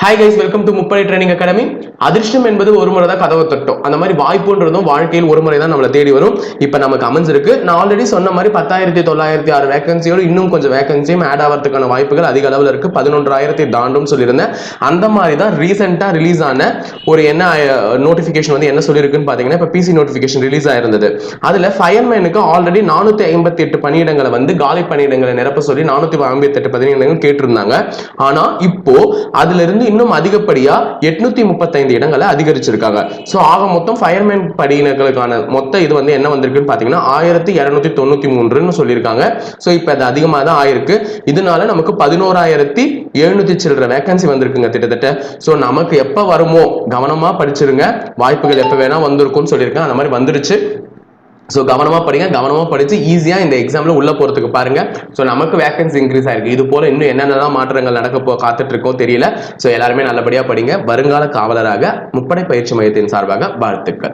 Hi guys welcome to முப்படை training academy அதிர்ஷ்டம் என்பது ஒரு முறை தான் கதவை தட்டும். அந்த மாதிரி வாய்ப்புன்றதும் வாழ்க்கையில் ஒரு முறை தான் நம்மளை தேடி வரும். இப்போ நமக்கு அமைஞ்சிருக்கு நான் ஆல்ரெடி சொன்ன மாதிரி பத்தாயிரத்தி தொள்ளாயிரத்தி ஆறு வேகன்சியோடு இன்னும் கொஞ்சம் வேகன்சியும் ஆட் ஆகிறதுக்கான வாய்ப்புகள் அதிக அளவில் இருக்கு. பதினொன்றாயிரத்தி தாண்டும் சொல்லியிருந்தேன். அந்த மாதிரி தான் ரீசெண்டாக ரிலீஸ் ஆன ஒரு என்ன நோட்டிஃபிகேஷன் வந்து என்ன சொல்லியிருக்குன்னு பார்த்தீங்கன்னா இப்போ பிசி நோட்டிஃபிகேஷன் ரிலீஸ் ஆயிருந்தது. அதில் ஃபயர்மேனுக்கு ஆல்ரெடி நானூற்றி ஐம்பத்தி எட்டு பணியிடங்களை வந்து காலி பணியிடங்களை நிரப்ப சொல்லி நானூற்றி ஐம்பத்தி எட்டு பணியிடங்கள் கேட்டிருந்தாங்க. ஆனால் இப்போ அதுலேருந்து இன்னும் அதிகப்படியா எட்நூத்தி முப்பத்தைந்து இடங்களை அதிகரிச்சிருக்காங்க. ஸோ ஆக மொத்தம் ஃபயர்மேன் படையினர்களுக்கான மொத்த இது வந்து என்ன வந்திருக்குன்னு பார்த்தீங்கன்னா ஆயிரத்தி இரநூத்தி தொண்ணூத்தி மூன்றுன்னு சொல்லியிருக்காங்க. ஸோ இப்போ அது அதிகமாக தான் ஆயிருக்கு. இதனால நமக்கு பதினோராயிரத்தி எழுநூத்தி சில்லற வேகன்சி வந்திருக்குங்க கிட்டத்தட்ட. ஸோ நமக்கு எப்போ வருமோ கவனமா படிச்சிருங்க. வாய்ப்புகள் எப்போ வேணா வந்திருக்கும்னு சொல்லியிருக்கேன் அந்த மாதிரி வந்துருச்சு. ஸோ கவனமாக படிங்க. கவனமாக படித்து ஈஸியாக இந்த எக்ஸாமில் உள்ளே போகிறதுக்கு பாருங்க. ஸோ நமக்கு வேகன்சி இன்க்ரீஸ் ஆயிருக்கு. இது போல் இன்னும் என்னென்னலாம் மாற்றங்கள் நடக்க போ காத்துட்டு இருக்கோ தெரியல. ஸோ எல்லாருமே நல்லபடியாக படிங்க. வருங்கால காவலராக முப்படை பயிற்சி மையத்தின் சார்பாக வாழ்த்துக்கள்.